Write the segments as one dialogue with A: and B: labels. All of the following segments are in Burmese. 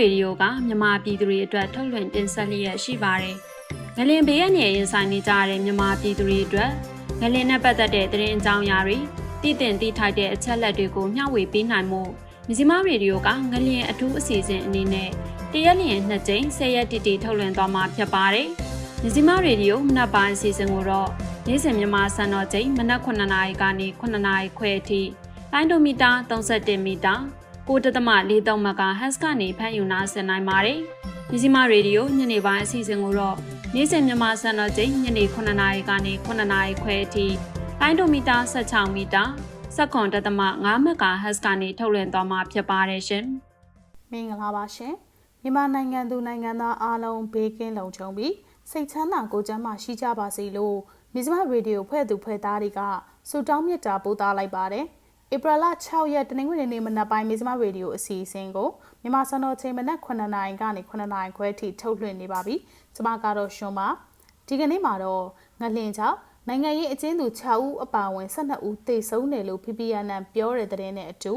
A: ရေဒီယိုကမြန်မာပြည်သူတွေအတွက်ထုတ်လွှင့်တင်ဆက်လျက်ရှိပါတယ်ငလင်ဘေးရနေရင်ဆိုင်နေကြတဲ့မြန်မာပြည်သူတွေအတွက်ငလင်နဲ့ပတ်သက်တဲ့သတင်းအကြောင်းအရာတွေတည်တင်တည်ထိုက်တဲ့အချက်လက်တွေကိုမျှဝေပေးနိုင်မှုမြမရေဒီယိုကငလင်အထူးအစီအစဉ်အနေနဲ့တရက်လျင်နှစ်ကြိမ်၁၀ရက်တီတီထုတ်လွှင့်သွားမှာဖြစ်ပါတယ်မြမရေဒီယိုမနက်ပိုင်းအစီအစဉ်ကိုတော့နေ့စဉ်မြန်မာစံတော်ချိန်မနက်9:00နာရီကနေ9:00နာရီခွဲအထိလိုင်းဒိုမီတာ31မီတာ 9.43မဂါဟက်စ်ကနေဖမ်းယူနာဆင်နိုင်ပါတယ်။မြစီမရေဒီယိုညနေပိုင်းအစီအစဉ်ကိုတော့နေ့စဉ်မြန်မာစံတော်ချိန်ညနေ9:00နာရီကနေ9:00နာရီခွဲအထိလိုင်းဒိုမီတာ16မီတာ7.5မဂါဟက်စ်ကနေထုတ်လွှင့်သွားမှာဖြစ်ပါတယ်ရှင်။
B: မင်္ဂလာပါရှင်မြန်မာနိုင်ငံသူနိုင်ငံသားအားလုံးဘေးကင်းလုံခြုံပြီးစိတ်ချမ်းသာကိုယ်ကျန်းမာရှိကြပါစေလို့မြစမရေဒီယိုဖွဲ့သူဖွဲ့သားတွေကဆုတောင်းမေတ္တာပို့သလိုက်ပါတယ် ဧပြီလ6ရက်တနင်္ဂနွေနေ့မနက်ပိုင်းမြစမရေဒီယိုအစီအစဉ်ကိုမြန်မာစံတော်ချိန်မနက်9:00နာရီကနေ9:00နာရီခွဲထိထုတ်လွှင့်နေပါပြီကျွန်မကတော့ရှင်ပါဒီကနေ့မှာတော့ငလင်ချောင်းနိုင်ငံရေးအကျဉ်းသူ6ဦးအပါအဝင်12ဦးသေဆုံးတယ်လို့ PPN ပြောတဲ့တဲ့နဲ့အတူ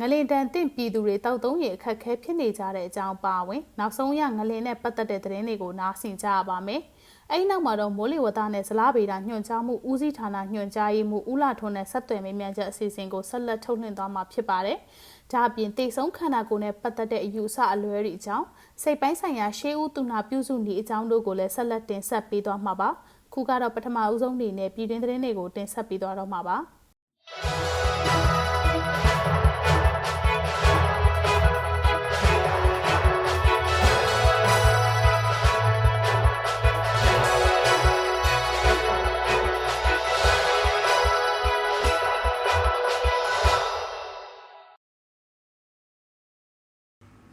B: ငလင်တန်တင့်ပြည်သူတွေတောက်သုံးရအခက်ခဲဖြစ်နေကြတဲ့အကြောင်းပါဝင် နောက်ဆုံးရငလင်နဲ့ပတ်သက်တဲ့တဲ့တွေကိုနားဆင်ကြရပါမယ်။ အဲဒီနောက်မှာတော့မိုးလေဝသနဲ့ဇလားဗေဒညွှန်ကြားမှုဦးစီးဌာနညွှန်ကြားရေးမှူးဦးလာထွန်းနဲ့ဆက်သွယ်မေးမြန်းချက်အစီအစဉ်ကိုဆက်လက်ထုတ်လွှင့်သွားမှာဖြစ်ပါတယ်။ဒါအပြင်တေဆုံးခန္ဓာကိုယ်နဲ့ပတ်သက်တဲ့အယူအဆအလွဲတွေအကြောင်းစိတ်ပိုင်းဆိုင်ရာရှေးဦးသူနာပြုစုနေအကြောင်းတို့ကိုလည်းဆက်လက်တင်ဆက်ပေးသွားမှာပါ။ခုကတော့ပထမအဦးဆုံးအနေနဲ့ပြည်တွင်းသတင်းတွေကိုတင်ဆက်ပေးသွားတော့မှာပါ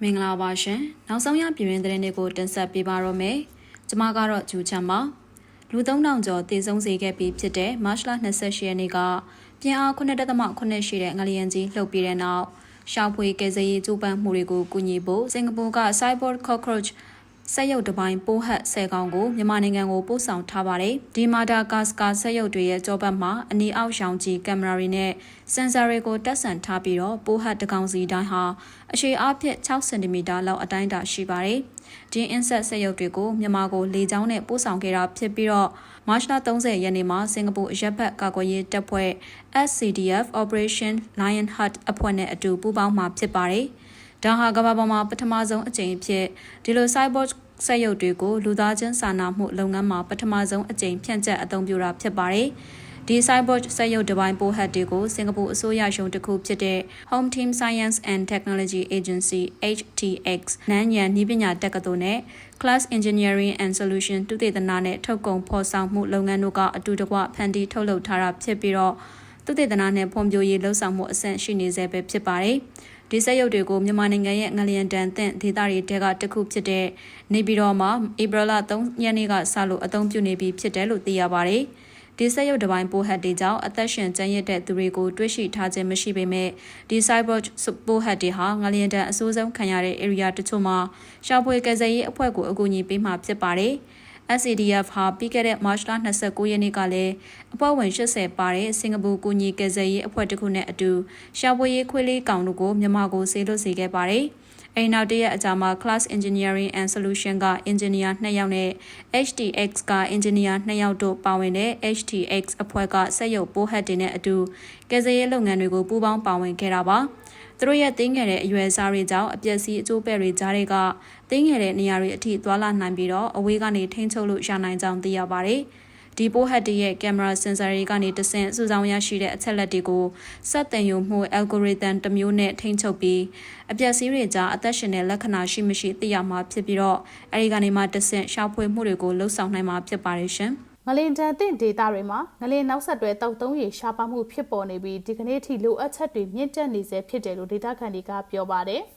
A: မင်္ဂလာပါရှင်နောက်ဆုံးရပြည်တွင်းသတင်းတွေကိုတင်ဆက်ပေးပါရမယ်ကျွန်မကတော့ဂျူချမ်းပါလူ3000ကျော်တည်ဆုံစေခဲ့ပြီးဖြစ်တဲ့မတ်လ28ရက်နေ့ကပြင်အား9.8ရှိတဲ့ငလျင်ကြီးလှုပ်ပြီးတဲ့နောက်ရှောက်ဖွေကယ်ဆယ်ရေးကြိုးပမ်းမှုတွေကိုကူညီဖို့စင်ကာပူက Cyborg Cockroach ဆက်ရုပ်တစ်ပိုင်းပိုးဟတ်ဆယ်ကောင်ကိုမြန်မာနိုင်ငံကိုပို့ဆောင်ထားပါတယ်။ဒီမာတာကာစကာဆက်ရုပ်တွေရဲ့ကြောပတ်မှာအနီအောက်ရောင်ကြီးကင်မရာတွေနဲ့စင်ဆာတွေကိုတက်ဆန်ထားပြီးတော့ပိုးဟတ်တစ်ကောင်စီတိုင်းဟာအရှည်အားဖြင့်6စင်တီမီတာလောက်အတိုင်းအတာရှိပါတယ်။ဒီ insect ဆက်ရုပ်တွေကိုမြန်မာကိုလေကြောင်းနဲ့ပို့ဆောင်ခဲ့တာဖြစ်ပြီးတော့မတ်လ30ရက်နေ့မှာစင်ကာပူအရက်ဘတ်ကာကွယ်ရေးတပ်ဖွဲ့ SCDF Operation Lionheart အဖွဲ့နဲ့အတူပူးပေါင်းမှာဖြစ်ပါတယ်။ ဒါဟာကမ္ဘာပေါ်မှာပထမဆုံးအကြိမ်ဖြစ်ဒီလို cyborg စက်ရုပ်တွေကိုလူသားချင်းစာနာမှုလုပ်ငန်းမှာပထမဆုံးအကြိမ်ဖြန့်ကျက်အသုံးပြုတာဖြစ်ပါတယ်။ဒီ cyborg စက်ရုပ်တစ်ပိုင်းပိုဟတ်တွေကိုစင်ကာပူအစိုးရရုံးတစ်ခုဖြစ်တဲ့ Home Team Science and Technology Agency HTX နန်းညံနည်းပညာတက္ကသိုလ်နဲ့ Class Engineering and Solution တုတေသနာနဲ့ထုတ်ကုန်ဖော်ဆောင်မှုလုပ်ငန်းတို့ကအတူတကွဖန်တီးထုတ်လုပ်ထားတာဖြစ်ပြီးတော့တုတေသနာနဲ့ဖွံ့ဖြိုးရေးလှုပ်ဆောင်မှုအဆင့်ရှိနေစေပဲဖြစ်ပါတယ်။ ဒီစက်ရုပ်တွေကိုမြန်မာနိုင်ငံရဲ့ငလျင်တန်သင့်ဒေသတွေတဲကတစ်ခုဖြစ်တဲ့နေပြည်တော်မှာဧပြီလ3ရက်နေ့ကစလို့အသုံးပြုနေပြီဖြစ်တယ်လို့သိရပါတယ်။ဒီဆက်ရုပ်တစ်ပိုင်းပိုဟတ်တွေကြောင့်အသက်ရှင်ကျန်းရတဲ့သူတွေကိုတွေ့ရှိထားခြင်းမရှိပေမဲ့ဒီ cyber ပိုဟတ်တွေဟာငလျင်တန်အဆိုးဆုံးခံရတဲ့ area တချို့မှာရှာဖွေကယ်ဆယ်ရေးအဖွဲ့ကိုအကူအညီပေးမှာဖြစ်ပါတယ်။ SCDF ဟာပြီးခဲ့တဲ့မတ်လ29ရက်နေ့ကလည်းအဖွဲ့ဝင်80ပါတဲ့စင်ကာပူကူညီကယ်ဆယ်ရေးအဖွဲ့တစ်ခုနဲ့အတူရှာဖွေရေးခွေးလေးကောင်တို့ကိုမြန်မာကိုဆေးလွတ်စေခဲ့ပါတယ်။အိမ်နောက်တရက်အကြာမှာ Class Engineering and Solution က Engineer 2ယောက်နဲ့ HTX က Engineer 2ယောက်တို့ပါဝင်တဲ့ HTX အဖွဲ့ကစက်ရုပ်ပိုးဟက်တွေနဲ့အတူကယ်ဆယ်ရေးလုပ်ငန်းတွေကိုပူးပေါင်းပါဝင်ခဲ့တာပါ။ သူတို့ရဲ့တင်းငယ်တဲ့အရွယ်စားတွေကြောင့်အပျက်စီးအကျိုးပဲ့တွေကြားတွေကတင်းငယ်တဲ့နေရာတွေအထိသွာလာနိုင်ပြီးတော့အဝေးကနေထိန်းချုပ်လို့ရနိုင်ကြောင်းသိရပါတယ်။ဒီပိုးဟက်တရဲ့ကင်မရာစင်ဆာတွေကနေတဆင့်စုဆောင်းရရှိတဲ့အချက်လက်တွေကိုစက်တင်ယူမှု algorithm တစ်မျိုးနဲ့ထိန်းချုပ်ပြီးအပျက်စီးတွေကြားအသက်ရှင်တဲ့လက္ခဏာရှိမရှိသိရမှာဖြစ်ပြီးတော့အဲဒီကနေမှတဆင့်ရှာဖွေမှုတွေကိုလှုပ်ဆောင်နိုင်မှာဖြစ်ပါတယ်ရှင်။
B: ငလင်တန်တင့်ဒေတာတွေမှာငလင်နောက်ဆက်တွဲတောက်သုံးရေရှားပါမှုဖြစ်ပေါ်နေပြီးဒီကနေ့ထိလိုအပ်ချက်တွေမြင့်တက်နေစေဖြစ်တယ်လို့ဒေတာခန်တွေကပြောပါတယ်။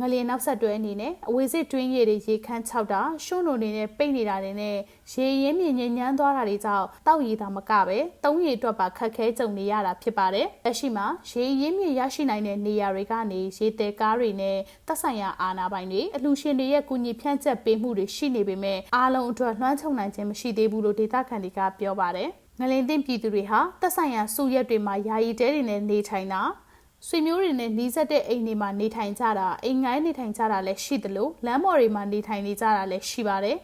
B: ငလျင်နောက်ဆက်တွဲအနေနဲ့အဝေစစ်တွင်းရည်တွေရေခမ်းခြောက်တာရှုံးနုံတွေနဲ့ပိတ်နေတာတွေနဲ့ရေရင်းမြင့်ညဉ့်ညမ်းသွားတာတွေကြောင့်တောက်ရည်သာမကပဲသုံးရည်အတွက်ပါခက်ခဲကြုံနေရတာဖြစ်ပါတယ်။လက်ရှိမှာရေရင်းမြင့်ရရှိနိုင်တဲ့နေရာတွေကနေရေတဲကားတွေနဲ့သက်ဆိုင်ရာအာဏာပိုင်တွေအလှရှင်တွေရဲ့ကူညီဖြန့်ကျက်ပေးမှုတွေရှိနေပေမဲ့အားလုံးအတွက်လွှမ်းခြုံနိုင်ခြင်းမရှိသေးဘူးလို့ဒေသခံတွေကပြောပါတယ်။ငလင်တင်ပြည်သူတွေဟာတက်ဆိုင်ရာစုရက်တွေမှာယာယီတဲတွေနဲ့နေထိုင်တာ ဆွေမျိုးတွေနဲ့နှီးစပ်တဲ့အိမ်တွေမှာနေထိုင်ကြတာအိမ်ငိုင်းနေထိုင်ကြတာလည်းရှိသလိုလမ်းပေါ်တွေမှာနေထိုင်နေကြတာလည်းရှိပါတယ်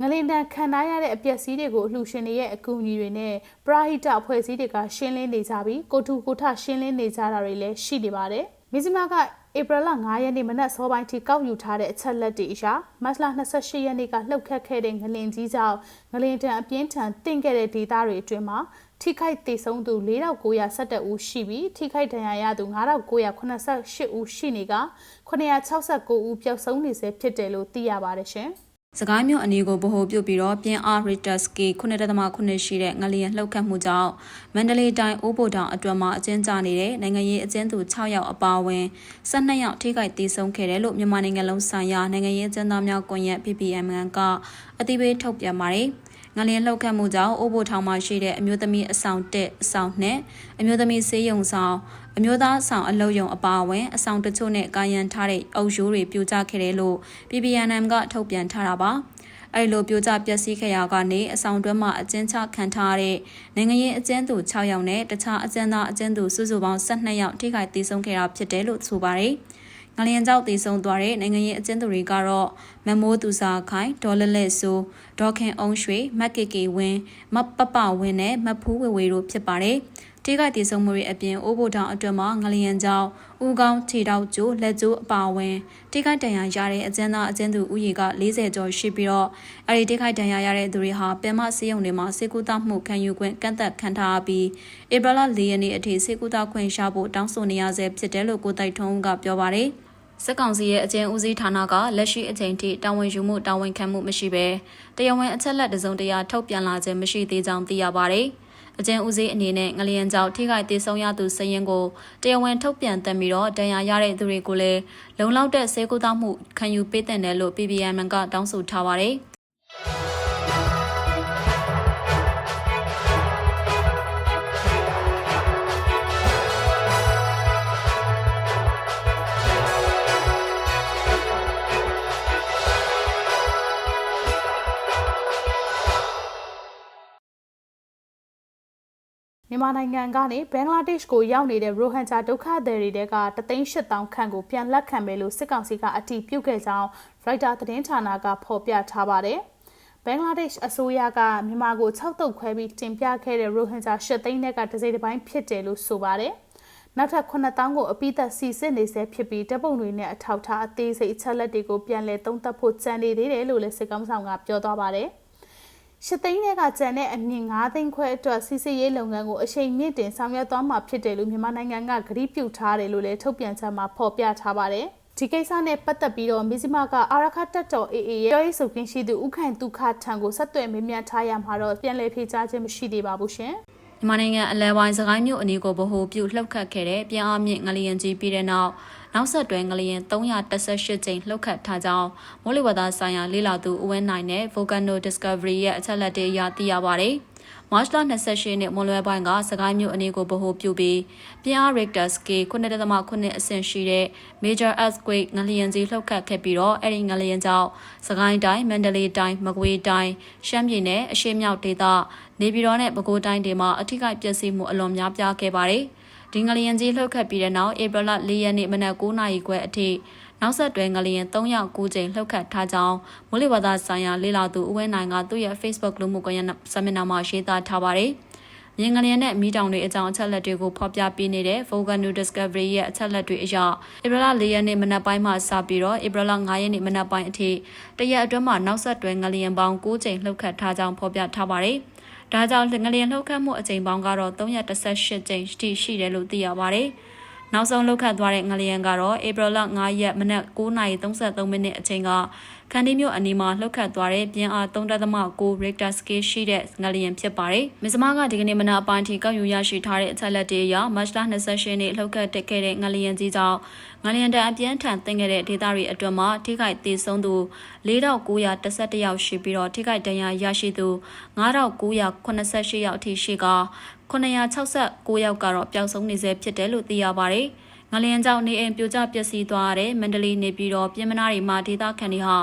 B: ငလင်တန်ခံထားရတဲ့အပျက်စီးတွေကိုအလှူရှင်တွေရဲ့အကူအညီတွေနဲ့ပရာဟိတအဖွဲ့အစည်းတွေကရှင်းလင်းနေကြပြီးကိုတူကိုထရှင်းလင်းနေကြတာတွေလည်းရှိနေပါတယ်မဇ္ဈိမက ဧပြီလ9ရက်နေ့မနက်စောပိုင်းထိကောက်ယူထားတဲ့အချက်လက်တွေအရမတ်လ28ရက်နေ့ကလှုပ်ခတ်ခဲ့တဲ့ငလင်ကြီးကြောင့်ငလင်တန်အပြင်းထန်တင့်ခဲ့တဲ့ဒေသတွေအတွင်းမှာထိခိုက်ဒေဆုံးသူ4911ဦးရှိပြီးထိခိုက်ဒဏ်ရာရသူ9988ဦးရှိနေက969ဦးပျောက်ဆုံးနေဆဲဖြစ်တယ်လို့သိရပါတယ်ရှင်။
A: စကိုင်းမြို့အနီးကိုဗဟိုပြုပြီးတော့ပြင်းအား Richter scale 9.9ရှိတဲ့ငလျင်လှုပ်ခတ်မှုကြောင့်မန္တလေးတိုင်းအိုးဘိုတောင်အတွင်းမှာအကျဉ်းချနေတဲ့နိုင်ငံရေးအကျဉ်းသူ6ယောက်အပါအဝင်12ယောက်ထိခိုက်ဒေဆုံးခဲ့တယ်လို့မြန်မာနိုင်ငံလုံးဆိုင်ရာနိုင်ငံရေးအကျဉ်းသားများကွန်ရက် PPM ကအတိပေးထုတ်ပြန်ပါတယ်။ ငလျင်လှုပ်ခတ်မှုကြောင့်အိုးဘိုထောင်မှာရှိတဲ့အမျိုးသမီးအဆောင်1အဆောင်2အမျိုးသမီးဆေးရုံဆောင်အမျိုးသားဆောင်အလုပ်ရုံအပါအဝင်အဆောင်တချို့နဲ့ကာယံထားတဲ့အုပ်ရိုးတွေပြိုကျခဲ့တယ်လို့ PPNM ကထုတ်ပြန်ထားတာပါ။အဲဒီလိုပြိုကျပျက်စီးခဲ့ရာကနေအဆောင်တွဲမှာအကျဉ်းချခံထားတဲ့နိုင်ငံရေးအကျဉ်းသူ6ယောက်နဲ့တခြားအကျဉ်းသားအကျဉ်းသူစုစုပေါင်း12ယောက်ထိခိုက်ဒေဆုံးခဲ့တာဖြစ်တယ်လို့ဆိုပါတယ်။ ငလျင်ကြောင့်တည်ဆုံသွားတဲ့နိုင်ငံရေးအကျဉ်းသူတွေကတော့မမိုးသူစာခိုင်ဒေါ်လက်လက်ဆိုဒေါခင်အောင်ရွှေမက်ကေကေဝင်းမပပဝင်းနဲ့မဖူးဝေဝေတို့ဖြစ်ပါတယ်။ ထိခိုက်ဒေဆုံးမှုတွေအပြင်အိုးဘိုတောင်အတွင်းမှာငလျင်ကြောင့်ဦးကောင်းခြေတောက်ကျိုးလက်ကျိုးအပါအဝင်ထိခိုက်ဒဏ်ရာရတဲ့အကျဉ်းသားအကျဉ်းသူဦးရေက40ကျော်ရှိပြီးတော့အဲဒီထိခိုက်ဒဏ်ရာရတဲ့သူတွေဟာပင်မဆေးရုံတွေမှာစေကူတာမှုခံယူခွင့်ကန့်သက်ခံထားပြီးဧပြီလ၄ရက်နေ့အထိစေကူတာခွင့်ရဖို့တောင်းဆိုနေရဆဲဖြစ်တယ်လို့ကိုတိုက်ထွန်းဦးကပြောပါတယ်စစ်ကောင်စီရဲ့အကျဉ်းဦးစီးဌာနကလက်ရှိအချိန်ထိတာဝန်ယူမှုတာဝန်ခံမှုမရှိဘဲတရားဝင်အချက်လက်တစုံတရာထုတ်ပြန်လာခြင်းမရှိသေးကြောင်းသိရပါတယ်။ အကျဉ်းဦးစီးအနေနဲ့ငလျင်ကြောင့်ထိခိုက်ဒေဆုံးရသူစရင်ကိုတရားဝင်ထုတ်ပြန်တက်ပြီးတော့ဒဏ်ရာရတဲ့သူတွေကိုလည်းလုံလောက်တဲ့စေကူတောင်းမှုခံယူပေးတဲ့တယ်လို့ PPM ကတောင်းဆိုထားပါတယ်။
B: မြန်မာနိုင်ငံကနေဘင်္ဂလားဒေ့ရှ်ကိုရောက်နေတဲ့ရိုဟန်ဂျာဒုက္ခသည်တွေတဲက3,800ခန့်ကိုပြန်လက်ခံမယ်လို့စစ်ကောင်စီကအတည်ပြုခဲ့ကြောင်းရိုက်တာသတင်းဌာနကဖော်ပြထားပါတယ်။ဘင်္ဂလားဒေ့ရှ်အစိုးရကမြန်မာကို6တုပ်ခွဲပြီးတင်ပြခဲ့တဲ့ရိုဟန်ဂျာ8သိန်းကတစ်စိတ်တစ်ပိုင်းဖြစ်တယ်လို့ဆိုပါတယ်။နောက်ထပ်9000ကိုအပိသက်စီစစ်နေဆဲဖြစ်ပြီးတပ်ပုံတွေနဲ့အထောက်ထားအသေးစိတ်အချက်လက်တွေကိုပြန်လည်သုံးသပ်ဖို့ကြံနေသေးတယ်လို့လည်းစစ်ကောင်ဆောင်ကပြောသွားပါတယ်။ ရှစ်သိန်းတွေကကျန်တဲ့အမြင့်9သိန်းခွဲအတွက်စီစီရေးလုပ်ငန်းကိုအချိန်မြင့်တင်ဆောင်ရွက်သွားမှာဖြစ်တယ်လို့မြန်မာနိုင်ငံကကတိပြုထားတယ်လို့လည်းထုတ်ပြန်ချက်မှာဖော်ပြထားပါတယ်။ဒီကိစ္စနဲ့ပတ်သက်ပြီးတော့မစ္စည်းမကအာရခတ်တော် AA ရဲ့ပြောရေးဆိုခွင့်ရှိသူဥခိုင်ဒုက္ခထံကိုဆက်သွယ်မေးမြန်းထားရမှာတော့ပြန်လည်ဖြေကြားခြင်းမရှိသေးပါဘူးရှင်။
A: မြန်မာနိုင်ငံအလဲပိုင်းစကိုင်းမြို့အနီးကိုဗဟိုပြုလှုပ်ခတ်ခဲ့တဲ့ပြန်အားမြင့်ငလျင်ကြီးပြီးတဲ့နောက်နောက်ဆက်တွဲငလျင်318ကြိမ်လှုပ်ခတ်ထားကြောင်းမိုးလေဝသဆိုင်ရာလေ့လာသူဦးဝင်းနိုင်နဲ့ Volcano Discovery ရဲ့အချက်အလက်တွေအရသိရပါဗျ။မတ်လ28ရက်နေ့မွန်လွဲပိုင်းကစကိုင်းမြို့အနီးကိုဗဟိုပြုပြီးပြင်းအား Richter scale 9.9အဆင့်ရှိတဲ့ Major Earthquake ငလျင်ကြီးလှုပ်ခတ်ခဲ့ပြီးတော့အဲ့ဒီငလျင်ကြောင့်စကိုင်းတိုင်းမန္တလေးတိုင်းမကွေးတိုင်းရှမ်းပြည်နယ်အရှေ့မြောက်ဒေသ နေပြည်တော်နဲ့ပဲခူးတိုင်းတွေမှာအထိကိပျက်စီးမှုအလွန်များပြားခဲ့ပါတယ်။ဒီငလျင်ကြီးလှုပ်ခတ်ပြီးတဲ့နောက်ဧပြီလ၄ရက်နေ့မနက်9:00နာရီခွဲအထိနောက်ဆက်တွဲငလျင်309ကြိမ်လှုပ်ခတ်ထားကြောင်းမိုးလေဝသဆိုင်ရာလေ့လာသူဦးဝင်းနိုင်ကသူ့ရဲ့ Facebook လူမှုကွန်ရက်ဆမင်နာမှာရေးသားထားပါတယ်။မြင်ငလျင်နဲ့မိတောင်တွေအကြောင်းအချက်လက်တွေကိုဖော်ပြပေးနေတဲ့ Volcano Discovery ရဲ့အချက်လက်တွေအရဧပြီလ၄ရက်နေ့မနက်ပိုင်းမှစပြီးတော့ဧပြီလ9ရက်နေ့မနက်ပိုင်းအထိတရက်အတွင်းမှာနောက်ဆက်တွဲငလျင်ပေါင်း9ကြိမ်လှုပ်ခတ်ထားကြောင်းဖော်ပြထားပါတယ်။ ဒါကြောင့်ငလျင်လှုပ်ခတ်မှုအကြိမ်ပေါင်းကတော့318ကြိမ်ရှိရှိတယ်လို့သိရပါတယ်။နောက်ဆုံးလှုပ်ခတ်သွားတဲ့ငလျင်ကတော့ဧပြီလ9ရက်မနက်9:33မိနစ်အချိန်က ခန္ဒီမြို့အနီးမှာလှုပ်ခတ်သွားတဲ့ပြင်းအား3.9 Richter scale ရှိတဲ့ငလျင်ဖြစ်ပါတယ်။မစ္စမကဒီကနေ့မနက်အပိုင်းထိကောက်ယူရရှိထားတဲ့အချက်လက်တွေအရမတ်လ28ရက်နေ့လှုပ်ခတ်တက်ခဲ့တဲ့ငလျင်ကြီးကြောင့်ငလျင်တန်အပြင်းထန်တင်ခဲ့တဲ့ဒေသတွေအတွင်းမှာထိခိုက်သေးဆုံးသူ4911ယောက်ရှိပြီးတော့ထိခိုက်ဒဏ်ရာရရှိသူ9988ယောက်အထိရှိက969ယောက်ကတော့ပျောက်ဆုံးနေဆဲဖြစ်တယ်လို့သိရပါတယ်။ ငလျင်ကြောင့်နေအိမ်ပြိုကျပျက်စီးသွားတဲ့မန္တလေးနေပြည်တော်ပြည်မနာတွေမှာဒေသခံတွေဟာ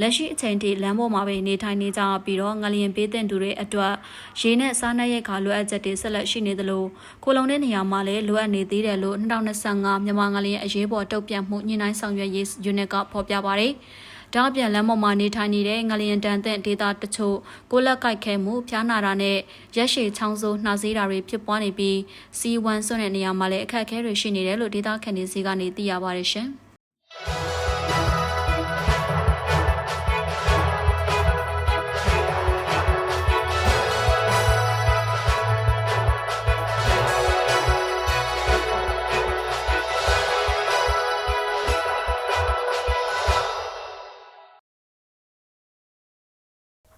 A: လက်ရှိအချိန်ထိလမ်းပေါ်မှာပဲနေထိုင်နေကြပြီးတော့ငလျင်ပေးတဲ့သူတွေအတွက်ရေနဲ့စားနပ်ရိက္ခာလိုအပ်ချက်တွေဆက်လက်ရှိနေသလိုကိုလုံတဲ့နေရာမှာလည်းလိုအပ်နေသေးတယ်လို့2025မြန်မာငလျင်အရေးပေါ်တုံ့ပြန်မှုညှိနှိုင်းဆောင်ရွက်ရေးယူနစ်ကဖော်ပြပါတယ်။ ဒါအပြင်လမ်းပေါ်မှာနေထိုင်နေတဲ့ငလျင်တန်တဲ့ဒေတာတချို့ကိုလက်ကိုက်ခဲမှုဖျားနာတာနဲ့ရက်ရှည်ချောင်းဆိုးနှာစေးတာတွေဖြစ်ပွားနေပြီး C1 ဆွတဲ့နေရာမှာလည်းအခက်အခဲတွေရှိနေတယ်လို့ဒေတာခန်နေစီကနေသိရပါတယ်ရှင်။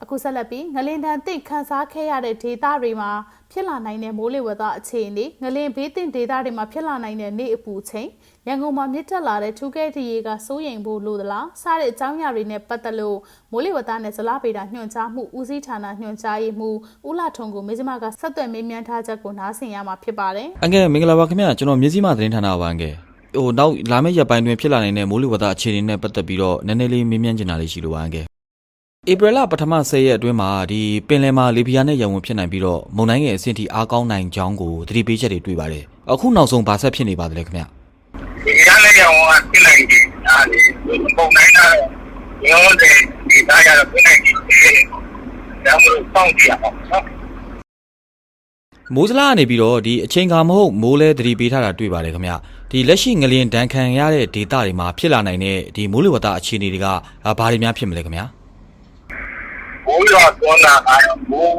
B: အခုဆက်လက်ပြီးငလင်တန်တိတ်ခန်းစားခဲ့ရတဲ့ဒေသတွေမှာဖြစ်လာနိုင်တဲ့မိုးလေဝသအခြေအနေငလင်ဘေးတင်ဒေသတွေမှာဖြစ်လာနိုင်တဲ့နေ့အပူချိန်ရန်ကုန်မှာမြင့်တက်လာတဲ့ထူးကဲတရေကစိုးရိမ်ဖို့လိုသလားစတဲ့အကြောင်းအရာတွေနဲ့ပတ်သက်လို့မိုးလေဝသနဲ့ဇလားပေတာညွှန်ကြားမှုဦးစီးဌာနညွှန်ကြားရေးမှူးဦးလာထုံကိုမေဇမကဆက်သွယ်မေးမြန်းထားချက်ကိုနားဆင်ရမှာဖြစ်ပါတယ်
C: အငယ်မင်္ဂလာပါခင်ဗျာကျွန်တော်မြစည်းမသတင်းဌာနပါအငယ်ဟိုနောက်လာမယ့်ရက်ပိုင်းတွင်ဖြစ်လာနိုင်တဲ့မိုးလေဝသအခြေအနေနဲ့ပတ်သက်ပြီးတော့နည်းနည်းလေးမေးမြန်းချင်တာလေးရှိလို့ပါအငယ် ဧပြီလပထမ10ရက်အတွင်းမှာဒီပင်လယ်မှာလေပြင်းနဲ့ရံဝင်ဖြစ်နိုင်ပြီးတော့မုန်တိုင်းငယ်အဆင့်ထိအားကောင်းနိုင်ကြောင်းကိုသတိပေးချက်တွေတွေ့ပါတယ်အခုနောက်ဆုံးဘာဆက်ဖြစ်နေပါသလဲခင်ဗျာ
D: ဒီရလည်းရောကပြလိုက်တယ်ဒါလေပုံနိုင်တာရောတဲ့ဒီသားရတော့ပြလိုက်တယ်ဒါမှမဟုတ်စောင့်ကြည့်အောင်နော်
C: မိုးစလားကနေပြီးတော့ဒီအချိန်ကမဟုတ်မိုးလဲသတိပေးထားတာတွေ့ပါတယ်ခင်ဗျာဒီလက်ရှိငလျင်ဒဏ်ခံရတဲ့ဒေသတွေမှာဖြစ်လာနိုင်တဲ့ဒီမိုးလေဝသအခြေအနေတွေကဘာတွေများဖြစ်မလဲခင်ဗျာ
D: ဘိုးရောသွားတာကတော့ဘိုး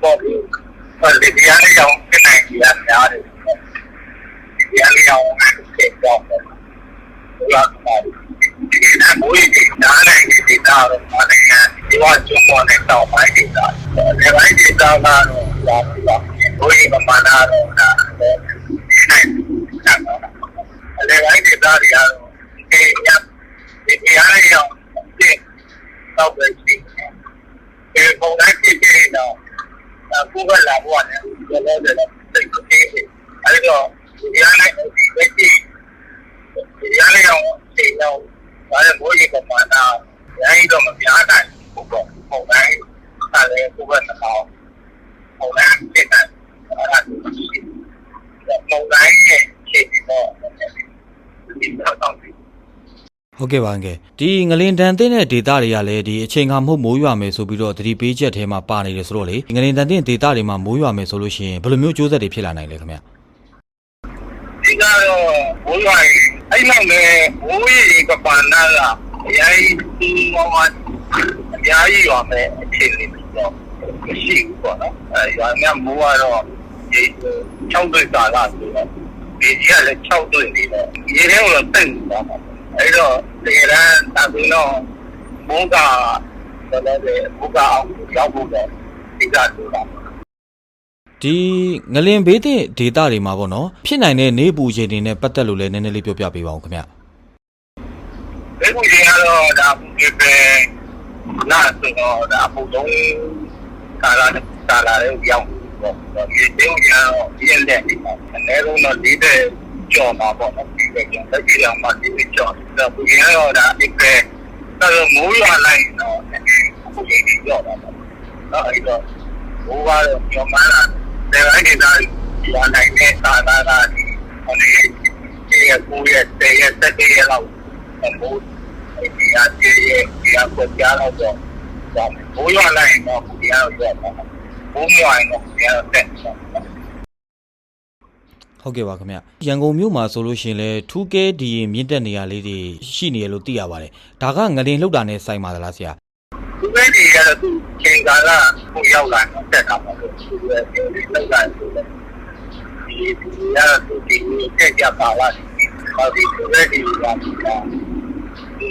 D: ပေါ့ဒီဒီရလည်းရောပြလိုက်တယ်များတယ်ဒီရလည်းရောဖြစ်တော့ဘုရားကဒီနာဘိုးကြီးနားနိုင်ဒီသားတော့မနိုင်ဒီဝါကျုံပေါ်နဲ့တော့ပိုင်းဒီသားဒီပိုင်းဒီသားကတော့လာပြီပါဘိုးကြီးမမနာတော့တာနိုင်တာတော့ဒီပိုင်းဒီသားတွေကတော့ဒီရဒီရလည်းရောဒီတော့ပဲရှိတယ် ဒီပုံတိုင်းဖြစ်နေတော့ကိုယ်ကလာဖို့ရတယ်လောလောဆယ်တော့စိတ်ကြီးတယ်အဲဒီတော့ဒီရလည်းဒီပဲကြည့်ဒီရလည်းရောချိန်တော့ဒါလည်းဘိုးကြီးကမှန်းတာရိုင်းတော့မပြားနိုင်ဘူးပေါ့ပုံတိုင်းဒါလည်းကိုယ်ကတော့ပုံတိုင်းဖြစ်တယ်အဲ့ဒါပုံတိုင်းရဲ့ချိန်တော့ဒီတော့တော့
C: ဟုတ်ကဲ့ပါငယ်ဒီငလင်တန်တဲ့တဲ့ဒေတာတွေကလည်းဒီအချိန်ကမဟုတ်မိုးရွာမယ်ဆိုပြီးတော့သတိပေးချက်ထဲမှာပါနေတယ်ဆိုတော့လေငလင်တန်တဲ့ဒေတာတွေမှာမိုးရွာမယ်ဆိုလို့ရှိရင်ဘယ်လိုမျိုးကျိုးဆက်တွေဖြစ်လာနိုင်လဲခင်ဗျ
D: ဒီကတော့ဘိုးရွာအဲ့လောက်နဲ့ဘိုးကြီးကပန်နာကအရင်ဒီမောင်မအများကြီးရွာမယ်အခြေအနေပြီးတော့မရှိဘူးပေါ့နော်အဲရွာမြမိုးကတော့ဒီ6တွေ့ကာလဆိုတော့ဒီကြီးကလည်း6တွေ့နေတော့ရေထဲကိုတော့တိတ်နေတာပါ အဲ့တော့တကယ်တမ်းဒါဆိုတော့မိုးကလည်းလည်းမိုးကအောင်ရောက်ဖို့တော့ဒီကဆိုတာ
C: ဒီငလင်ဘေးတဲ့ဒေတာတွေမှာပေါ့နော်ဖြစ်နိုင်တဲ့နေပူချိန်တွေနဲ့ပတ်သက်လို့လည်းနည်းနည်းလေးပြောပြပေးပါဦးခင်ဗျ
D: ဘယ်လိုလဲတော့ဒါဘူးပဲနာဆိုတော့ဒါပုံတော့ကာလာကာလာရဲ့ရောက်တော့ဒီတေးရတော့ဒီလက်ဒီမှာအဲဒါတော့ဒီတဲ့ကြော်မှာပေါ့နော် ဒီတဲ့ကြော်လက်ကြီးအောင်မှဒီတဲ့ကြော်ဒါဘူးရတော့ဒါဒီပဲတော့မိုးရွာလိုက်တော့အခုကြီးကြော်တာပေါ့နော်အဲ့တော့မိုးကတော့ကြော်မှလာတယ်အဲ့ဒီသားရွာနိုင်တဲ့သာသာကဒီဟိုနေဒီရကိုရတဲ့ရတဲ့ရလောက်မိုးဒီအကျေးဒီအကိုကြားတော့တော့ဘိုးရွာလိုက်တော့ဒီကတော့ရောက်ပါဘိုးမွိုင်းတော့ဒီကတော့တက်တော့
C: ဟုတ်ကဲ့ပါခင်ဗျရန်ကုန်မြို့မှာဆိုလို့ရှိရင်လည်းထူးကဲဒီရင်မြင့်တက်နေရလေးတွေရှိနေရလို့သိရပါတယ်ဒါကငလင်လှုပ်တာနဲ့ဆိုင်ပါသလားဆရာ
D: ဒီပဲဒီကတော့သူချိန်ကာလကိုရောက်လာတော့တက်တာပါလို့သူရဲ့ဒီလောက်လာဆိုတော့ဒီဒီရတော့ဒီတက်ကြပါလားဟောဒီသူရဲ့ဒီကဒီကဒီ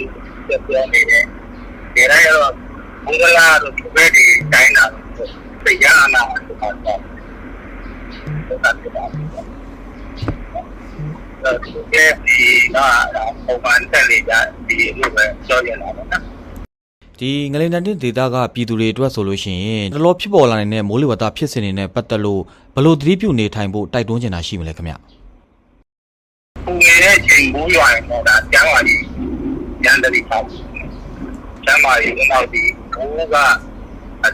D: တက်ပြနေတယ်ဒီရရောဘုံလာတော့သူပဲဒီတိုင်းတာတော့တရားနာဆိုတာတော့တက်တာပါ အဲဒီကဒီကပုံမှန်တက်နေကြဒီလိုပဲကြောရလာတော့နော်
C: ဒီငလင်တန်တဲ့ဒေတာကပြည်သူတွေအတွက်ဆိုလို့ရှိရင်တလောဖြစ်ပေါ်လာနေတဲ့မိုးလေဝသဖြစ်စဉ်တွေနဲ့ပတ်သက်လို့ဘယ်လိုသတိပြုနေထိုင်ဖို့တိုက်တွန်းချင်တာရှိမလဲခင်ဗျ
D: ပုံနေတဲ့ချိန်မိုးရွာရင်တော့ဒါကျန်းမာရေးရန်တရီပေါ့ကျန်းမာရေးတော့ဒီဘိုးက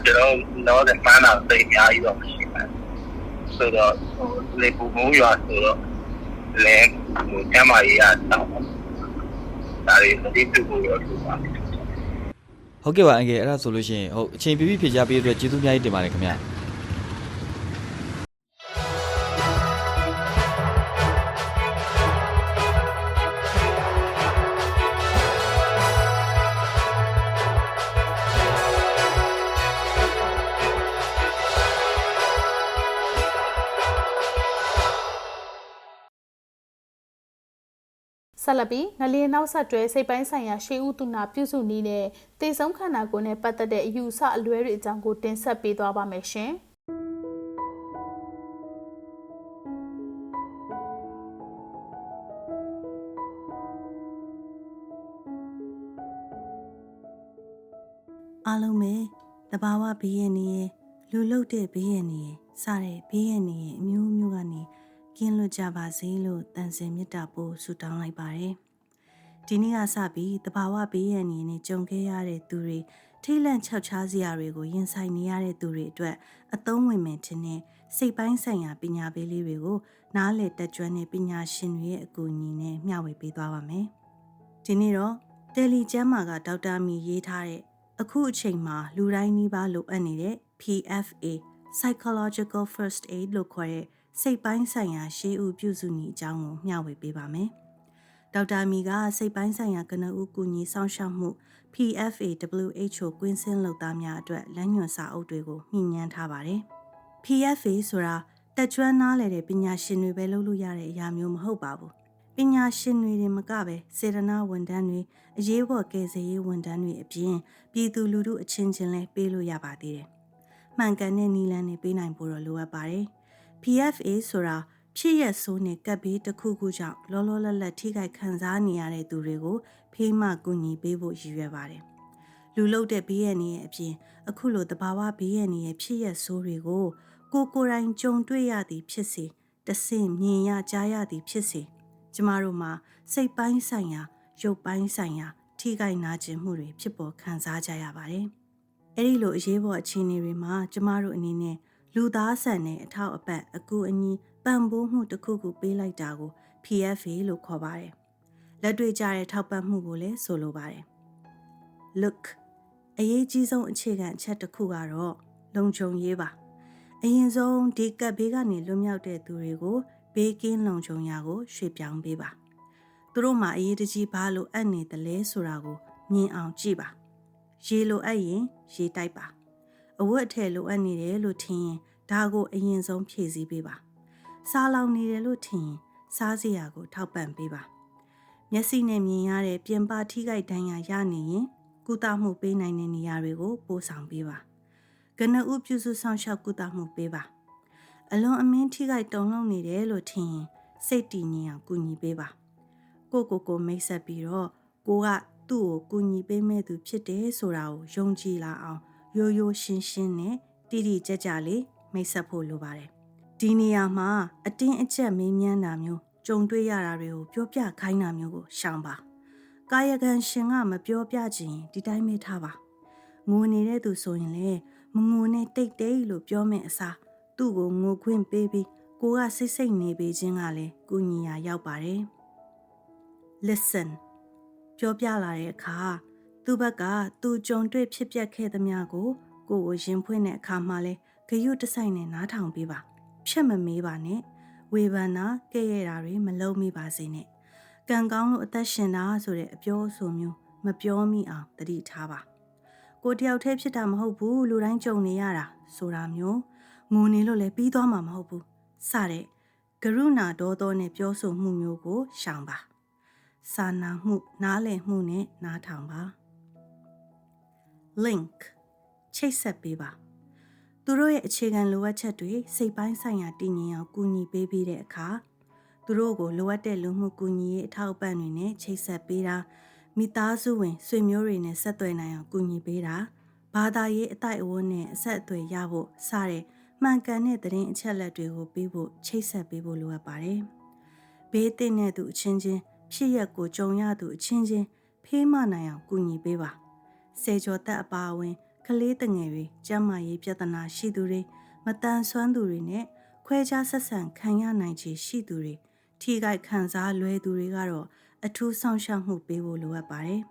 D: ကျွန်တော်တော့တဲ့ပန်းလာသိအများကြီးတော့မရှိဘူးဆိုတော့လေပူမိုးရွာဆိုတော့ လေဟိုကျန်းမာရေးအတောင်းဒါတွေသတိပြုဖို့ရလို့ပါ
C: ဟုတ်ကဲ့ပါအန်ကယ်အဲ့ဒါဆိုလို့ရှိရင်ဟုတ်အချိန်ပြပြဖြေချပေးတဲ့အတွက်ကျေးဇူးအများကြီးတင်ပါတယ်ခင်ဗျာ
B: ဆက်လက်ပြီးငလျင်နောက်ဆက်တွဲစိတ်ပိုင်းဆိုင်ရာရှေးဥတုနာပြုစုနည်းနဲ့တေဆုံးခန္ဓာကိုယ်နဲ့ပတ်သက်တဲ့အယူအဆအလွဲတွေအကြောင်းကိုတင်ဆက်ပေးသွားပါမယ်ရှင်။
E: အားလုံးပဲတဘာဝဘေးရန်နေရလူလုတ်တဲ့ဘေးရန်နေရစတဲ့ဘေးရန်နေရအမျိုးမျိုးကနေ ကင်းလွတ်ကြပါစေလို့တန်စင်မြတ်တာပို့ဆုတောင်းလိုက်ပါတယ်ဒီနေ့ကစပြီးတဘာဝဘေးရန်နေနဲ့ကြုံခဲ့ရတဲ့သူတွေထိတ်လန့်ခြောက်ခြားစရာတွေကိုရင်ဆိုင်နေရတဲ့သူတွေအတွက်အသုံးဝင်မယ်ခြင်းနဲ့စိတ်ပိုင်းဆိုင်ရာပညာပေးလေးတွေကိုနားလည်တက်ကြွတဲ့ပညာရှင်တွေရဲ့အကူအညီနဲ့မျှဝေပေးသွားပါမယ်ဒီနေ့တော့တယ်လီကျမ်းမာကဒေါက်တာမီရေးထားတဲ့အခုအချိန်မှာလူတိုင်းနှီးပါလိုအပ်နေတဲ့ PFA Psychological First Aid လို့ခေါ်တဲ့ စိတ်ပိုင်းဆိုင်ရာရှေးဥပြုစုနည်းအကြောင်းကိုမျှဝေပေးပါမယ်။ဒေါက်တာမီကစိတ်ပိုင်းဆိုင်ရာကနဦးကူညီဆောင်ရှောက်မှု PFA WHO ကွင်းစင်းလုပ်သားများအတွက်လမ်းညွှန်စာအုပ်တွေကိုညှိနှိုင်းထားပါတယ်။ PFA ဆိုတာတက်ကျွမ်းနားလည်တဲ့ပညာရှင်တွေပဲလုပ်လို့ရတဲ့အရာမျိုးမဟုတ်ပါဘူး။ပညာရှင်တွေတင်မကပဲစေတနာဝန်ထမ်းတွေအရေးပေါ်ကယ်ဆယ်ရေးဝန်ထမ်းတွေအပြင်ပြည်သူလူထုအချင်းချင်းလည်းပေးလို့ရပါသေးတယ်။မှန်ကန်တဲ့နည်းလမ်းနဲ့ပေးနိုင်ဖို့တော့လိုအပ်ပါတယ်။ PFA ဆိုတာဖြစ်ရက်ဆိုးနဲ့ကပ်ဘေးတစ်ခုခုကြောင့်လောလောလတ်လတ်ထိခိုက်ခံစားနေရတဲ့သူတွေကိုဖေးမကူညီပေးဖို့ရည်ရွယ်ပါတယ်။လူလုတဲ့ဘေးရန်ရဲ့အပြင်အခုလိုတဘာဝဘေးရန်ရဲ့ဖြစ်ရက်ဆိုးတွေကိုကိုကိုယ်တိုင်ကြုံတွေ့ရသည်ဖြစ်စေတဆင့်မြင်ရကြားရသည်ဖြစ်စေကျမတို့မှာစိတ်ပိုင်းဆိုင်ရာရုပ်ပိုင်းဆိုင်ရာထိခိုက်နာကျင်မှုတွေဖြစ်ပေါ်ခံစားကြရပါတယ်။အဲဒီလိုအရေးပေါ်အခြေအနေတွေမှာကျမတို့အနေနဲ့ လူသားဆန်တဲ့အထောက်အပံ့အကူအညီပံ့ပိုးမှုတစ်ခုခုပေးလိုက်တာကို PFA လို့ခေါ်ပါတယ်။လက်တွေ့ကျတဲ့ထောက်ပံ့မှုကိုလည်းဆိုလိုပါတယ်။ Look အရေးကြီးဆုံးအခြေခံအချက်တစ်ခုကတော့လုံခြုံရေးပါ။အရင်ဆုံးဒီကပ်ဘေးကနေလွတ်မြောက်တဲ့သူတွေကိုဘေးကင်းလုံခြုံရာကိုရွှေ့ပြောင်းပေးပါ။သူတို့မှာအရေးတကြီးဘာလို့အပ်နေတယ်လဲဆိုတာကိုမြင်အောင်ကြည့်ပါရေလိုအပ်ရင်ရေတိုက်ပါ အဝတ်အထည်လိုအပ်နေတယ်လို့ထင်ရင်ဒါကိုအရင်ဆုံးဖြည့်ဆည်းပေးပါစားလောင်နေတယ်လို့ထင်ရင်စားစရာကိုထောက်ပံ့ပေးပါမျက်စိနဲ့မြင်ရတဲ့ပြင်ပထိခိုက်ဒဏ်ရာရနေရင်ကုသမှုပေးနိုင်တဲ့နေရာတွေကိုပို့ဆောင်ပေးပါကနဦးပြုစုဆောင်ရှောက်ကုသမှုပေးပါအလွန်အမင်းထိခိုက်တုံ့လုံနေတယ်လို့ထင်ရင်စိတ်တည်ငြိမ်အောင်ကူညီပေးပါကိုကိုကိုမိတ်ဆက်ပြီးတော့ကိုကသူ့ကိုကူညီပေးမဲ့သူဖြစ်တယ်ဆိုတာကိုယုံကြည်လာအောင် ရိုးရိုးရှင်းရှင်းနဲ့တိတိကျကျလေးမိတ်ဆက်ဖို့လိုပါတယ်ဒီနေရာမှာအတင်းအကျပ်မေးမြန်းတာမျိုးကြုံတွေ့ရတာတွေကိုပြောပြခိုင်းတာမျိုးကိုရှောင်ပါကာယကံရှင်ကမပြောပြချင်ဒီတိုင်းမေးထားပါငိုနေတဲ့သူဆိုရင်လေမငိုနဲ့တိတ်တိတ်လို့ပြောမယ်အစားသူ့ကိုငိုခွင့်ပေးပြီးကိုကစိတ်စိတ်နေပေးခြင်းကလည်းကုညီရာရောက်ပါတယ် listen ပြောပြလာတဲ့အခါ သူ့ဘက်ကသူကြုံတွေ့ဖြစ်ပျက်ခဲ့သမျှကိုကိုကိုရင်ဖွင့်တဲ့အခါမှာလဲဂယုတဆိုင်နဲ့နားထောင်ပေးပါဖြတ်မမေးပါနဲ့ဝေဖန်တာကဲ့ရဲ့တာတွေမလုံးမိပါစေနဲ့ကံကောင်းလို့အသက်ရှင်တာဆိုတဲ့အပြောအဆိုမျိုးမပြောမိအောင်တတိထားပါကိုတယောက်တည်းဖြစ်တာမဟုတ်ဘူးလူတိုင်းကြုံနေရတာဆိုတာမျိုးငိုနေလို့လည်းပြီးသွားမှာမဟုတ်ဘူးစတဲ့ကရုဏာဒေါသောနဲ့ပြောဆိုမှုမျိုးကိုရှောင်ပါစာနာမှုနားလည်မှုနဲ့နားထောင်ပါ link ချိတ်ဆက်ပေးပါသူတို့ရဲ့အခြေခံလိုအပ်ချက်တွေစိတ်ပိုင်းဆိုင်ရာတည်ငြိမ်အောင်ကူညီပေးပြီးတဲ့အခါသူတို့ကိုလိုအပ်တဲ့လူမှုကူညီရေးအထောက်အပံ့တွေနဲ့ချိတ်ဆက်ပေးတာမိသားစုဝင်ဆွေမျိုးတွေနဲ့ဆက်သွယ်နိုင်အောင်ကူညီပေးတာဘာသာရေးအတိုက်အဝန်းနဲ့အဆက်အသွယ်ရဖို့စတဲ့မှန်ကန်တဲ့သတင်းအချက်အလက်တွေကိုပေးဖို့ချိတ်ဆက်ပေးဖို့လိုအပ်ပါတယ်။ဘေးတင်တဲ့သူအချင်းချင်းဖြစ်ရက်ကိုကြုံရသူအချင်းချင်းဖေးမနိုင်အောင်ကူညီပေးပါ စေကျော်သက်အပါအဝင်ကလေးတငယ်တွေကျန်းမာရေးပြဿနာရှိသူတွေမတန်ဆွမ်းသူတွေနဲ့ခွဲခြားဆက်ဆံခံရနိုင်ခြေရှိသူတွေထိခိုက်ခံစားလွဲသူတွေကတော့အထူးဆောင်ရှောက်မှုပေးဖို့လိုအပ်ပါတယ်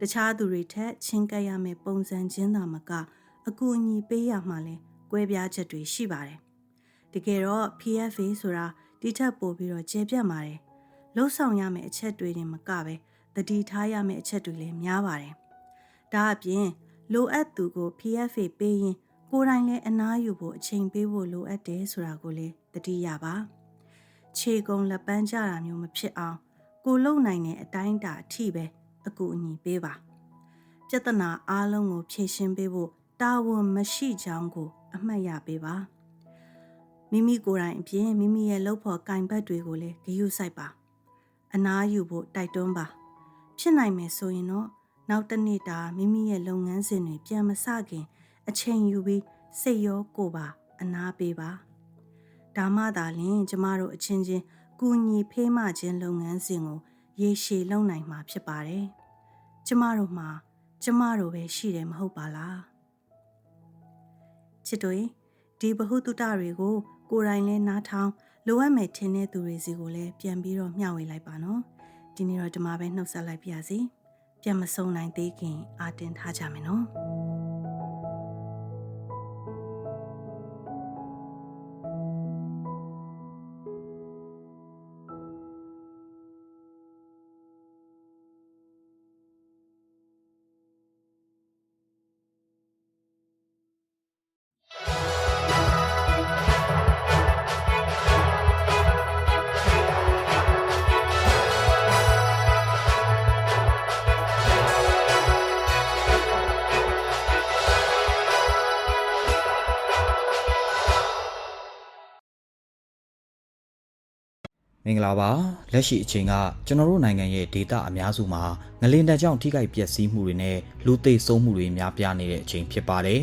E: တခြားသူတွေထက်ချင်းကပ်ရမယ့်ပုံစံချင်းသာမကအကူအညီပေးရမှလဲကွဲပြားချက်တွေရှိပါတယ်တကယ်တော့ PFA ဆိုတာဒီထက်ပိုပြီးတော့ကျေပြတ်ပါတယ်လှုပ်ဆောင်ရမယ့်အချက်တွေတင်မကပဲတတိထားရမယ့်အချက်တွေလည်းများပါတယ် ဒါအပြင်လိုအပ်သူကို PFA ပေးရင်ကိုယ်တိုင်လည်းအနားယူဖို့အချိန်ပေးဖို့လိုအပ်တယ်ဆိုတာကိုလည်းတတိရပါခြေကုံလက်ပန်းကြတာမျိုးမဖြစ်အောင်ကိုလုံနိုင်တဲ့အတိုင်းအတာအထိပဲအကူအညီပေးပါပြဿနာအားလုံးကိုဖြေရှင်းပေးဖို့တာဝန်မရှိကြောင်းကို အမှတ်ရပေးပါမိမိကိုယ်တိုင်အပြင်မိမိရဲ့လုပ်ဖို့ကင်ဘတ်တွေကိုလည်းဂရုစိုက်ပါအနားယူဖို့တိုက်တွန်းပါဖြစ်နိုင်မယ်ဆိုရင်တော့ နောက်တစ်နေ့တာမိမိရဲ့လုပ်ငန်းစဉ်တွေပြန်မစခင် အချိန်ယူပြီးစိတ်ရောကိုယ်ပါ အနာပေးပါဒါမှသာလျှင်ကျမတို့အချင်းချင်းကူညီဖေးမခြင်းလုပ်ငန်းစဉ်ကိုရေရှည်လုပ်နိုင်မှာဖြစ်ပါတယ်ကျမတို့မှာကျမတို့ပဲရှိတယ်မဟုတ်ပါလားချစ်တို့ရေဒီဘ ഹു တုတတွေကို ကိုယ်တိုင်လဲနားထောင်လိုအပ်မယ်ထင်တဲ့သူတွေစီကိုလည်းပြန်ပြီးတော့မျှဝေလိုက်ပါနော်ဒီနေ့တော့ဒီမှာပဲနှုတ်ဆက်လိုက်ပါရစေ ပြန်မဆုံးနိုင်သေးခင်အာတင်ထားကြမယ်နော်
C: င်္ဂလာပါလက်ရှိအချိန်ကကျွန်တော်တို့နိုင်ငံရဲ့ဒေသအများစုမှာငလင်တန်ကြောင့်ထိခိုက်ပျက်စီးမှုတွေနဲ့လူသေဆုံးမှုတွေများပြားနေတဲ့အချိန်ဖြစ်ပါတယ်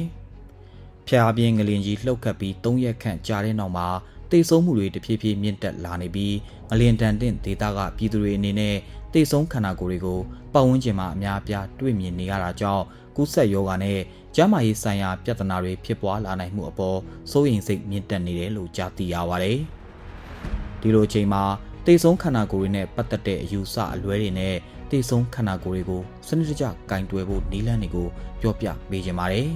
C: ။ဖျားပြင်းငလင်ကြီးလှုပ်ခတ်ပြီး၃ရက်ခန့်ကြာတဲ့နောက်မှာသေဆုံးမှုတွေတဖြည်းဖြည်းမြင့်တက်လာနေပြီးငလင်တန်တဲ့ဒေသကပြည်သူတွေအနေနဲ့သေဆုံးခန္ဓာကိုယ်တွေကိုပတ်ဝန်းကျင်မှာအများအပြားတွေ့မြင်နေရတာကြောင့်ကူးစက်ရောဂါနဲ့ကျန်းမာရေးဆိုင်ရာပြဿနာတွေဖြစ်ပွားလာနိုင်မှုအပေါ်စိုးရိမ်စိတ်မြင့်တက်နေတယ်လို့ကြားသိရပါတယ်။ ဒီလိုအချိန်မှာတေဆုံးခန္ဓာကိုယ်တွေနဲ့ပတ်သက်တဲ့အယူဆအလွဲတွေနဲ့တေဆုံးခန္ဓာကိုယ်တွေကိုစနစ်တကျကင်တွယ်ဖို့နည်းလမ်းတွေကိုပြောပြပေးကြပါတယ်။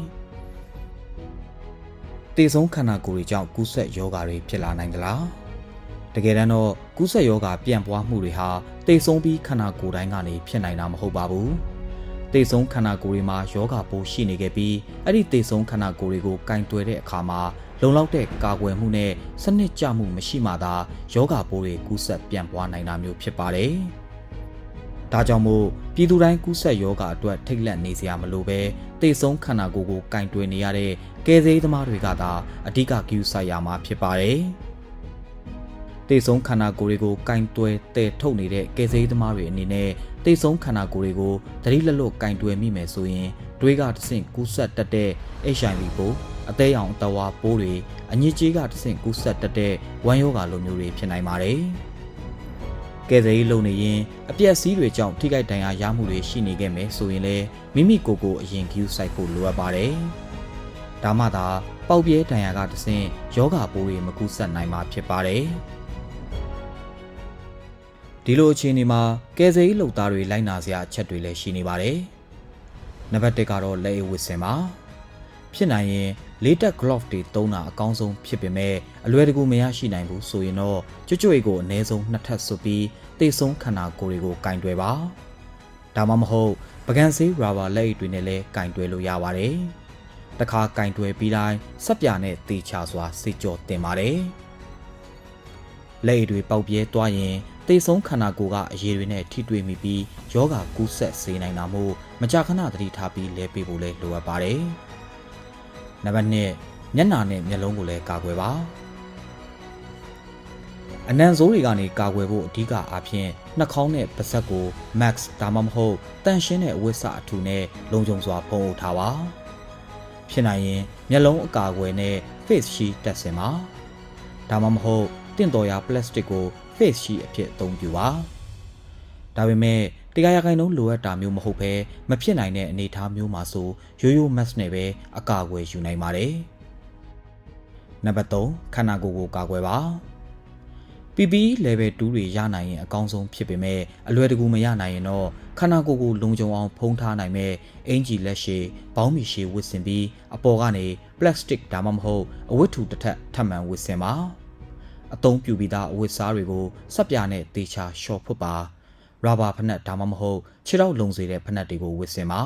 C: တေဆုံးခန္ဓာကိုယ်တွေကြောင့်ကူးစက်ရောဂါတွေဖြစ်လာနိုင်သလား။တကယ်တမ်းတော့ကူးစက်ရောဂါပြန့်ပွားမှုတွေဟာတေဆုံးပြီးခန္ဓာကိုယ်တိုင်းကနေဖြစ်နိုင်တာမဟုတ်ပါဘူး။တေဆုံးခန္ဓာကိုယ်တွေမှာယောဂပိုးရှိနေခဲ့ပြီးအဲ့ဒီတေဆုံးခန္ဓာကိုယ်တွေကိုကင်တွယ်တဲ့အခါမှာ လုံလောက်တဲ့ကာကွယ်မှုနဲ့စနစ်ကျမှုမရှိမှသာယောဂပိုးတွေကူးစက်ပြန့်ပွားနိုင်တာမျိုးဖြစ်ပါတယ်။ဒါကြောင့်မို့ပြည်သူတိုင်းကူးစက်ယောဂအတွက်ထိတ်လန့်နေစရာမလိုပဲတေဆုံးခန္ဓာကိုယ်ကိုကင်တွယ်နေရတဲ့ကယ်ဆယ်ရေးသမားတွေကသာအဓိကဂရုစိုက်ရမှာဖြစ်ပါတယ်။တေဆုံးခန္ဓာကိုယ်တွေကိုကင်တွယ်တည်ထုတ်နေတဲ့ကယ်ဆယ်ရေးသမားတွေအနေနဲ့တေဆုံးခန္ဓာကိုယ်တွေကိုတတိလက်လွတ်ကင်တွယ်မိမယ်ဆိုရင်တွေးကတဆင့်ကူးစက်တတ်တဲ့ HIV ပိုး အသေးရောင်အတဝါပိုးတွေအညစ်အကြေးကတဆင့်ကူးစက်တတ်တဲ့ဝမ်းရောဂါလိုမျိုးတွေဖြစ်နိုင်ပါတယ်။ကဲဆယ်ရေးလုပ်နေရင်အပြက်စီးတွေကြောင့်ထိခိုက်ဒဏ်ရာရမှုတွေရှိနေခဲ့မယ်ဆိုရင်လည်းမိမိကိုယ်ကိုအရင်ဂရုစိုက်ဖို့လိုအပ်ပါတယ်။ဒါမှသာပေါက်ပြဲဒဏ်ရာကတဆင့်ယောဂပိုးတွေမကူးစက်နိုင်မှာဖြစ်ပါတယ်။ဒီလိုအခြေအနေမှာကယ်ဆယ်ရေးလုပ်သားတွေလိုက်နာစရာအချက်တွေလည်းရှိနေပါတယ်။နံပါတ်1ကတော့လက်အိတ်ဝတ်ဆင်ပါ။ ဖြစ်နိုင်ရင်လေးတက် glove တွေသုံးတာအကောင်းဆုံးဖြစ်ပေမဲ့အလွယ်တကူမရရှိနိုင်ဘူးဆိုရင်တော့ကြွကြွေကိုအနည်းဆုံးနှစ်ထပ်ဆွပြီးတိတ်ဆုံးခန္ဓာကိုယ်တွေကိုကင်တွယ်ပါ။ဒါမှမဟုတ်ပကံဆေးရာဘာလက်အိတ်တွေနဲ့လည်းကင်တွယ်လို့ရပါတယ်။တခါကင်တွယ်ပြီးတိုင်းစက်ပြာနဲ့တေချာစွာစေကြောတင်ပါတယ်။လက်အိတ်တွေပေါက်ပြဲသွားရင်တေဆုံးခန္ဓာကိုယ်ကအရေတွေနဲ့ထိတွေ့မိပြီးယောဂကူးဆက်စေနိုင်တာမို့မကြာခဏသတိထားပြီးလဲပေးဖို့လည်းလိုအပ်ပါတယ်။ နံပါတ်2မျက်နှာနဲ့မျက်လုံးကိုလည်းကာကွယ်ပါ။အနံဆိုးတွေကနေကာကွယ်ဖို့အဓိကအားဖြင့်နှာခေါင်းနဲ့ပါးစပ်ကို max ဒါမှမဟုတ်တန်ရှင်းတဲ့အဝတ်စအထူနဲ့လုံခြုံစွာဖုံးအုပ်ထားပါ။ဖြစ်နိုင်ရင်မျက်လုံးအကာအကွယ်နဲ့ face shield တပ်ဆင်ပါ။ဒါမှမဟုတ်တင့်တော်ရာပလတ်စတစ်ကို face sheet အဖြစ်အသုံးပြုပါဒါပေမဲ့ တရားရခိုင်နှုန်းလိုအပ်တာမျိုးမဟုတ်ဘဲမဖြစ်နိုင်တဲ့အနေအထားမျိုးမှာဆိုရိုးရိုး mask နဲ့ပဲအကာအကွယ်ယူနိုင်ပါတယ်နံပါတ်3ခန္ဓာကိုယ်ကိုကာကွယ်ပါ PPE level 2တွေရနိုင်ရင်အကောင်းဆုံးဖြစ်ပေမဲ့အလွယ်တကူမရနိုင်ရင်တော့ခန္ဓာကိုယ်ကိုလုံခြုံအောင်ဖုံးထားနိုင်မဲ့အင်ဂျီလက်ရှည်ဘောင်းမီရှည်ဝစ်စင်ပြီးအပေါ်ကနေပလတ်စတစ်ဒါမှမဟုတ်အဝတ်ထူတစ်ထပ်ထပ်မံဝစ်စင်ပါအသုံးပြုပြီးသားအဝတ်စားတွေကိုစက်ပြာနဲ့တေချာရှော့ဖွတ်ပါ ရာဘာဖနက်ဒါမှမဟုတ်ခြေထောက်လုံစေတဲ့ဖနက်တွေကိုဝစ်စင်ပါ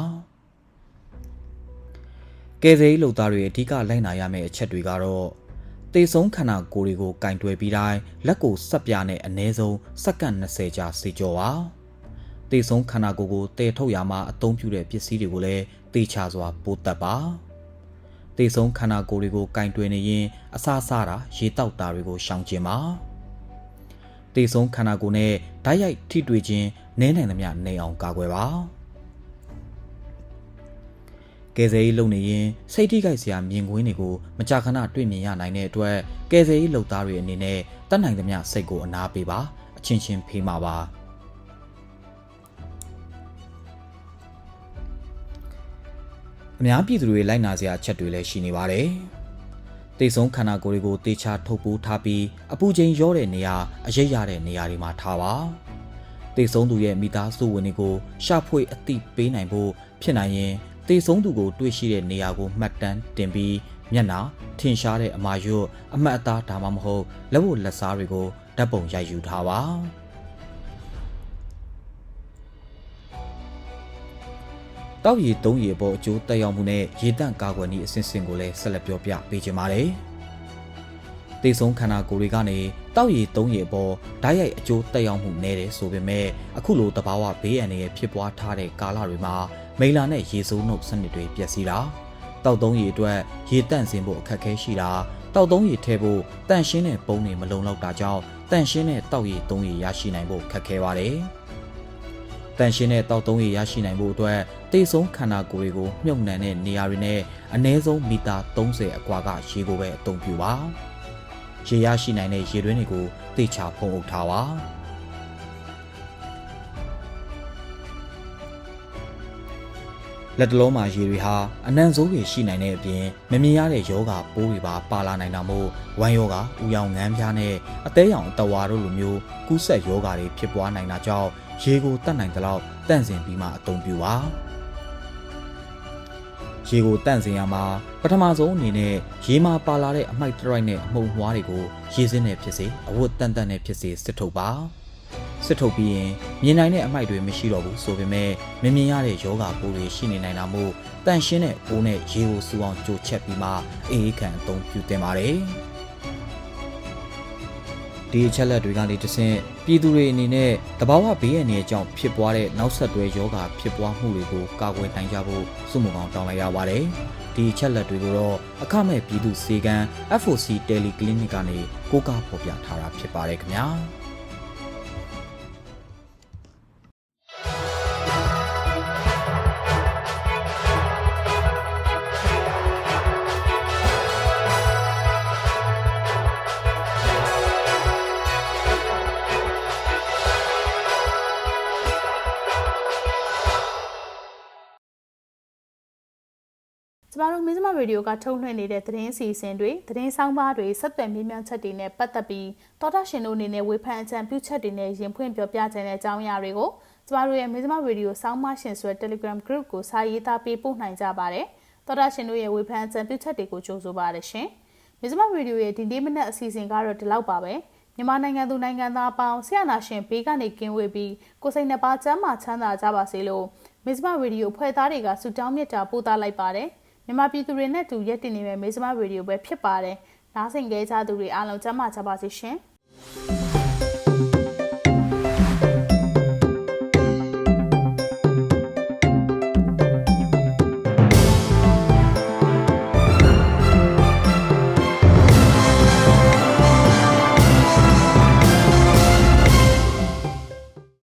C: ကယ်ဆယ်ရေးလုပ်သားတွေအဓိကလိုက်နာရမယ့်အချက်တွေကတော့တေဆုံးခန္ဓာကိုယ်တွေကိုကင်တွယ်ပြီးတိုင်းလက်ကိုစက်ပြားနဲ့အနည်းဆုံးစက္ကန့်20ကြာစေကြောပါတေဆုံးခန္ဓာကိုယ်ကိုတည်ထုတ်ရမှာအသုံးပြုတဲ့ပစ္စည်းတွေကိုလည်းတေချာစွာပိုးတက်ပါတေဆုံးခန္ဓာကိုယ်တွေကိုကင်တွယ်နေရင်အစာစားတာရေတောက်တာတွေကိုရှောင်ကျဉ်ပါ တေဆုံးခန္ဓာကိုယ်နဲ့ဓာတ်ရိုက်ထိတွေ့ခြင်းနည်းနိုင်သမျှနေအောင်ကာကွယ်ပါကယ်ဆယ်ရေးလုပ်နေရင်စိတ်ထိခိုက်စရာမြင်ကွင်းတွေကိုမကြာခဏတွေ့မြင်ရနိုင်တဲ့အတွက်ကယ်ဆယ်ရေးလုပ်သားတွေအနေနဲ့တတ်နိုင်သမျှစိတ်ကိုအနာပေးပါအချင်းချင်းဖေးမှာပါအများပြည်သူတွေလိုက်နာစရာအချက်တွေလည်းရှိနေပါတယ် တေဆုံးခန္ဓာကိုယ်တွေကိုတေချာထုတ်ပိုးထားပြီးအပူချိန်ရောတဲ့နေရာအရိပ်ရတဲ့နေရာတွေမှာထားပါတေဆုံးသူရဲ့မိသားစုဝင်တွေကိုရှာဖွေအသိပေးနိုင်ဖို့ဖြစ်နိုင်ရင်တေဆုံးသူကိုတွေ့ရှိတဲ့နေရာကိုမှတ်တမ်းတင်ပြီးမျက်နှာထင်ရှားတဲ့အမာရွတ်အမှတ်အသားဒါမှမဟုတ်လက်ဝတ်လက်စားတွေကိုဓာတ်ပုံရိုက်ယူထားပါ တောက်ရည်သုံးရည်ပေါ်အကျိုးတက်ရောက်မှုနဲ့ရေတန့်ကာကွယ်နည်းအစဉ်စဉ်ကိုလည်းဆက်လက်ပြောပြပေးချင်ပါတယ်။တေဆုံးခန္ဓာကိုယ်တွေကနေတောက်ရည်သုံးရည်ပေါ်ဓာတ်ရိုက်အကျိုးတက်ရောက်မှုနည်းတယ်ဆိုပေမဲ့အခုလိုတဘာဝဘေးအန္တရာယ်ဖြစ်ပွားထားတဲ့ကာလတွေမှာမိလာနဲ့ရေစိုးနှုတ်စနစ်တွေပျက်စီးတာတောက်သုံးရည်အတွက်ရေတန့်စင်ဖို့အခက်အခဲရှိတာတောက်သုံးရည်ထဲဖို့တန့်ရှင်းတဲ့ပုံတွေမလုံလောက်တာကြောင့်တန့်ရှင်းတဲ့တောက်ရည်သုံးရည်ရရှိနိုင်ဖို့ခက်ခဲပါတယ်။ တန့်ရှင်းတဲ့တောက်သုံးရည်ရရှိနိုင်ဖို့အတွက်တေဆုံးခန္ဓာကိုယ်တွေကိုမြုပ်နှံတဲ့နေရာတွေနဲ့အနည်းဆုံးမီတာ30အကွာကရေကိုပဲအသုံးပြုပါ။ရေရရှိနိုင်တဲ့ရေတွင်းတွေကိုတေချာဖုံးအုပ်ထားပါ။လက်တလုံးမှာရေတွေဟာအနံ့ဆိုးတွေရှိနိုင်တဲ့အပြင်မမြင်ရတဲ့ယောဂပိုးတွေပါပါလာနိုင်တာမို့ဝမ်းယောဂ၊ဥယောင်ငန်းပြားနဲ့အသေးရောင်အတဝါတို့လိုမျိုးကူးဆက်ယောဂတွေဖြစ်ပွားနိုင်တာကြောင့် ရေကိုတတ်နိုင်တဲ့လောက်တန့်စင်ပြီးမှအသုံးပြုပါရေကိုတန့်စင်ရမှာပထမဆုံးအနေနဲ့ရေမှာပါလာတဲ့အမိုက်တရိုက်နဲ့အမှုန်မွှားတွေကိုရေစင်းနဲ့ဖြစ်စေအဝတ်တန်တန်နဲ့ဖြစ်စေစစ်ထုတ်ပါစစ်ထုတ်ပြီးရင်မြင်နိုင်တဲ့အမိုက်တွေမရှိတော့ဘူးဆိုပေမဲ့မမြင်ရတဲ့ယောဂပိုးတွေရှိနေနိုင်တာမို့တန့်ရှင်းတဲ့အိုးနဲ့ရေကိုစူအောင်ကြိုချက်ပြီးမှအေးအေးခံအသုံးပြုတင်ပါတယ် ဒီအချက်လက်တွေကနေတဆင့်ပြည်သူတွေအနေနဲ့တဘာဝဘေးရန်တွေအကြောင်းဖြစ်ပွားတဲ့နောက်ဆက်တွဲယောဂဖြစ်ပွားမှုတွေကိုကာကွယ်နိုင်ကြဖို့စုမှုကောင်တောင်းလိုက်ရပါတယ်ဒီအချက်လက်တွေကိုတော့အခမဲ့ပြည်သူစေကန်း FOC Teleclinic ကနေကိုးကားဖော်ပြထားတာဖြစ်ပါတယ်ခင်ဗျာ
B: ကျမတို့မင်းစမရေဒီယိုကထုတ်လွှင့်နေတဲ့သတင်းအစီအစဉ်တွေသတင်းဆောင်ပါတွေဆက်သွယ်မြင်းမြန်းချက်တွေနဲ့ပတ်သက်ပြီးတော်တာရှင်တို့အနေနဲ့ဝေဖန်အကြံပြုချက်တွေနဲ့ရင်ဖွင့်ပြောပြခြင်းတဲ့အကြောင်းအရာတွေကိုကျမတို့ရဲ့မင်းစမရေဒီယိုဆောင်းမရှင်ဆိုတဲ့ Telegram Group ကိုစာရေးသားပေးပို့နိုင်ကြပါတယ်တော်တာရှင်တို့ရဲ့ဝေဖန်အကြံပြုချက်တွေကိုကြိုဆိုပါရရှင်မင်းစမရေဒီယိုရဲ့ဒီနေ့မနက်အစီအစဉ်ကတော့ဒီလောက်ပါပဲမြန်မာနိုင်ငံသူနိုင်ငံသားအပေါင်းဆရာနာရှင်ဘေးကနေကင်းဝေးပြီးကိုစိတ်နှပါချမ်းသာချမ်းသာကြပါစေလို့မစ္စမရေဒီယိုဖွဲ့သားတွေကဆုတောင်းမြတ်တာပို့သလိုက်ပါတယ် မြန်မာပြည်သူတွေနဲ့တူရက်တင်နေမဲ့မေစမရေဒီယိုပဲဖြစ်ပါတယ်။နားဆင်ကြကြသူတွေအားလုံးကျမ်းမာကြပါစေရှင်။